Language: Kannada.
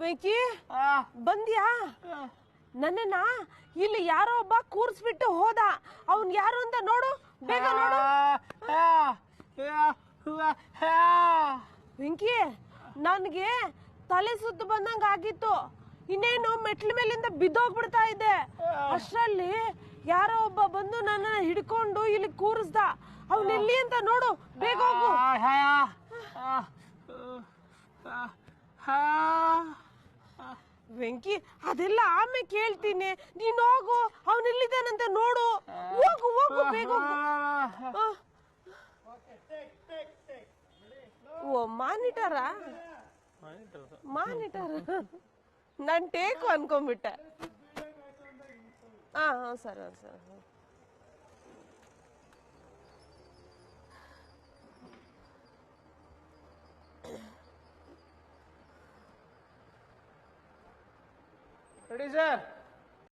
ವೆಂಕಿ? ಬಂದ್ಯಾ? ನನ್ನ ನನ್ನನ್ನ ಇಲ್ಲಿ ಯಾರೋ ಒಬ್ಬ ಕೂರ್ಸ್ಬಿಟ್ಟು ಹೋದ. ಅವನ್ ಯಾರು ಅಂತ ನೋಡು. ಬೇಗ ನೋಡು. ವೆಂಕಿ ನನ್ಗೆ ತಲೆ ಸುತ್ತು ಬಂದಂಗ ಆಗಿತ್ತು. ಇನ್ನೇನು ಮೆಟ್ಲ ಮೇಲಿಂದ ಬಿದ್ದೋಗ್ಬಿಡ್ತಾ ಇದ್ದೆ ಅಷ್ಟರಲ್ಲಿ ಯಾರೋ ಒಬ್ಬ ಬಂದು ನನ್ನ ಹಿಡ್ಕೊಂಡು ಇಲ್ಲಿ ಕೂರಿಸ್ದ. ಅವನ್ ಎಲ್ಲಿ ಅಂತ ನೋಡು. ಬೇಗ ಹೋಗು. ವೆಂಕಿ ಅದೆಲ್ಲ ಆಮೇಲೆ ಕೇಳ್ತೀನಿ. ನೀನ್ ಹೋಗು ಅವನ್ ಎಲ್ಲಿದ್ದಾನಂತ ನೋಡು. ಹೋಗು ಹೋಗು ಬೇಗ ಹೋಗು. ಆ. ಓ ಮಾನಿಟರಾ? ಮಾನಿಟರ್? ನಾನ್ ಟೇಕು ಅನ್ಕೊಂಡ್ಬಿಟ್ಟೆ. ಹಾ ಹಾ ಸರ್ ಸರ್. Ready sir